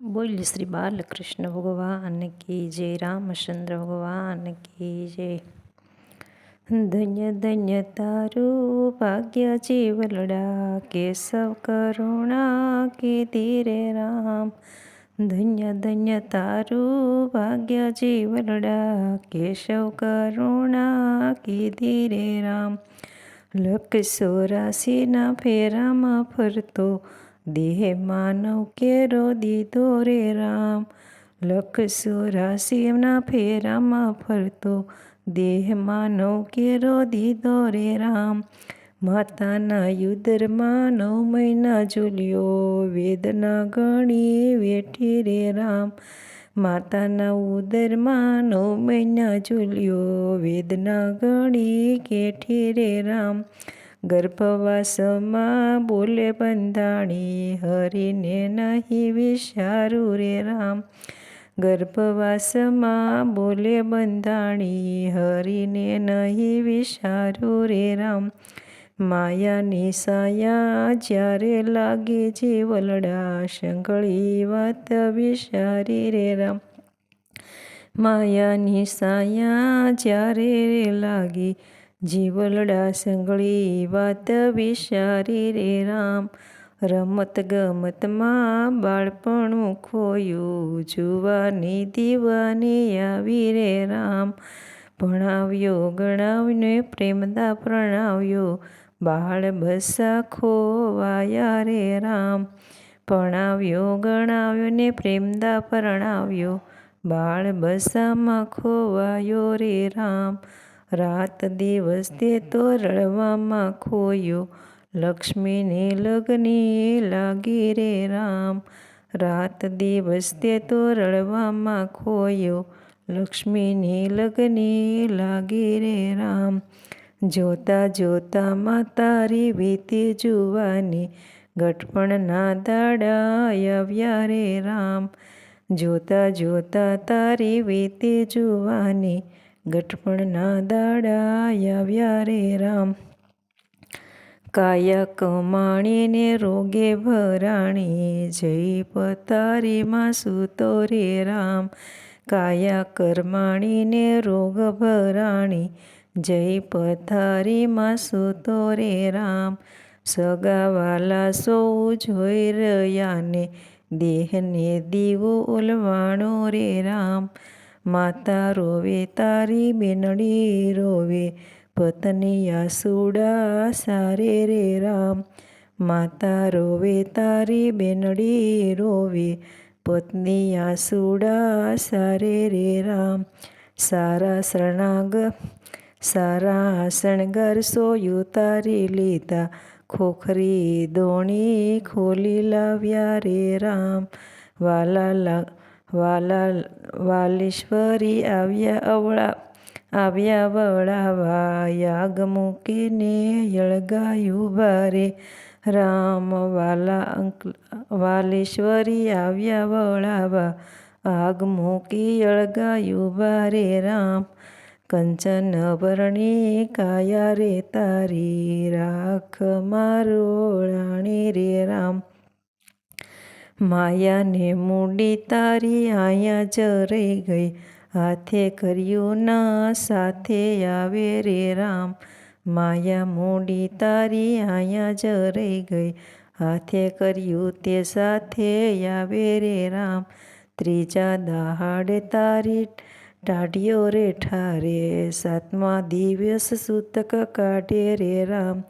બોલ શ્રી બાલકૃષ્ણ ભગવાન કી જય રામચંદ્ર ભગવાન કી જય. ધન્ય ધન્ય તારું ભાગ્ય જીવલડા કેશવ કરુણા કે ધીરે રામ. ધન્ય ધન્ય તારું ભાગ્ય જીવલડા કેશવ કરુણા કે ધીરે રામ. લખ સોરાશીના ફેરામાં ફરતો દેહ માનવ કેરો દીધો રે રામ. લખસો રાશિના ફેરામાં ફરતો. દેહ માનવ કેરો દીધો રે રામ. માતાના યુદરમાં નવ મહિના ઝૂલ્યો. વેદના ગણી વેઠી રે રામ. માતાના ઉદરમાં નવ મહિના ઝૂલ્યો. વેદના ગણી કેઠી રે રામ. ગર્ભવાસમાં બોલે બંધાણી, હરીને નહીં વિચારું રે રામ. ગર્ભવાસમાં બોલે બંધાણી, હરીને નહીં વિચારું રે રામ. માયાની સાયા જ્યારે લાગે જીવલડા શંકળી વાત વિચારી રે રામ. માયાની સાયા જ્યારે લાગી જીવલડા સંગળી વાત વિચારી રે રામ. રમત ગમતમાં બાળપણું ખોયું, જુવાની દીવાની આવી રે રામ. ભણાવ્યો, ગણાવીને પ્રેમદા પ્રણાવ્યો, બાળ બસા ખોવાયા રે રામ. ભણાવ્યો ગણાવ્યો ને પ્રેમદા પરણાવ્યો, બાળ બસામાં ખોવાયો રે રામ. રાત દિવસ તે તો રડવામાં ખોયો. લક્ષ્મીને લગ્ને લાગી રે રામ. રાત દિવસ તે તો રડવામાં ખોયો. લક્ષ્મીની લગ્ને લાગી રે રામ. જોતા જોતામાં તારી વીતી જુવાની. ગઠપણના દાડા આવ્યા રે રામ. જોતા જોતા તારી વીતી જુવાની. ગઠપણના દાડા આવ્યા રે રામ. કાયા કમાણીને રોગે ભરાણી જય પતારીમાં સૂતો રે રામ. કાયા કરમાણીને રોગ ભરાણી જય પથારીમાં સૂતો રે રામ. સગાવાલા સૌ જોઈ રહ્યાને દેહને દીવો ઓલવાણો રે રામ. માતા રોવે, તારી બેનડી રોવે, પત્ની આસુડા સારે રે રામ. માતા રોવે, તારી બેનડી રોવે, પત્ની આસુડા સારે રે રામ. સારા શરણાગ, સારા શણગાર સોયું તારી લીધા. ખોખરી દોણી ખોલી લાવ્યા રે રામ. વાલા વાલા વાલેશ્વરી આવ્યા અવળા, આવ્યા વળાવા યાગ મૂકીને યળગાયું ભારે. રામ વાલા અંક વાલેશ્વરી આવ્યા વળાવા આગ મૂકી યળગાયું ભારે. રામ, કંચન ભરણી કાયા રે તારી, રાખ મારો રાણી રે. રામ માયાને મૂડી તારી આયા જ રહી ગઈ. હાથે કર્યું ના, સાથે આવે રે રામ. માયા મૂડી તારી આયા જ રહી ગઈ. હાથે કર્યું તે સાથે આવે રે રામ. ત્રીજા દહાડે તારી ટાઢિયો રે ઠારે. સાતમા દિવસ સૂતક કાઢે રે રામ.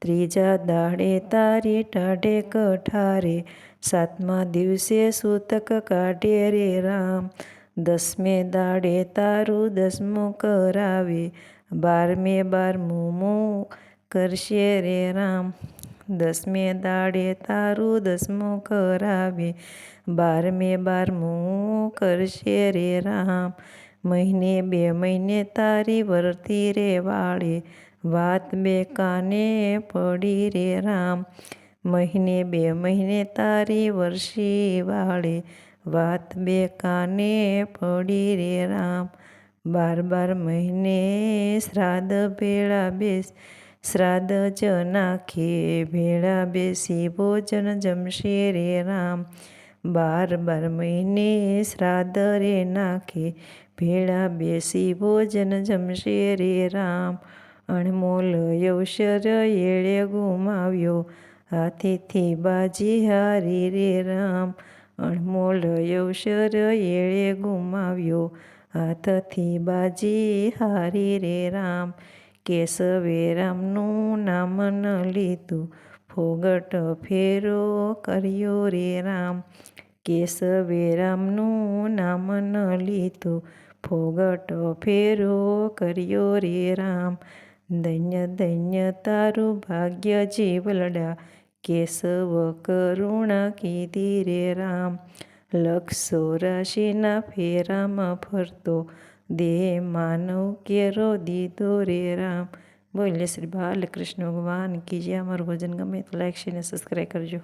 ત્રીજા દાડે તારી ટાઢે કઠારે સાતમા દિવસે સૂતક કાઢે રે રામ. દસમે દાડે તારું દસમું કરાવે. બારમે બારમું મું કરશે રે રામ. દસમે દાડે તારું દસમું કરાવે. બારમે બારમું કરશે રે રામ. મહિને બે મહિને તારી વર્તી રે વાળે. વાત બે કાને પડી રે રામ. મહિને બે મહિને તારી વર્ષી વાળે વાત બે કાને પડી રે રામ. બાર બાર મહિને શ્રાદ્ધ ભેળા બેસ, શ્રાદ્ધ જ નાખે ભેળા બેસી ભોજન જમશે રે રામ. બાર બાર મહિને શ્રાદ્ધ રે નાખે ભેળા બેસી ભોજન જમશે રે રામ. અણમોલ અવસર એળે ગુમાવ્યો હાથેથી બાજી હારી રે રામ. અણમોલ અવસર એળે ગુમાવ્યો. હાથથી બાજી હારી રે રામ. કેશવે રામનું નામ ન લીધું. ફોગટ ફેરો કર્યો રે રામ. કેશવે રામનું નામ ન લીધું. ફોગટ ફેરો કર્યો રે રામ. ધન્ય ધન્ય તારું ભાગ્ય જીવલડા. કેશવ કરુણા કીધી રે રામ લક્ષો રાશિના ફેરામાં ફરતો દેહ માનવ કેરો દીધો રે રામ બોલે શ્રી બાલકૃષ્ણ ભગવાન કીજે અમારું ભજન ગમે તો લાઈક શેર ને સબસ્ક્રાઈબ કરજો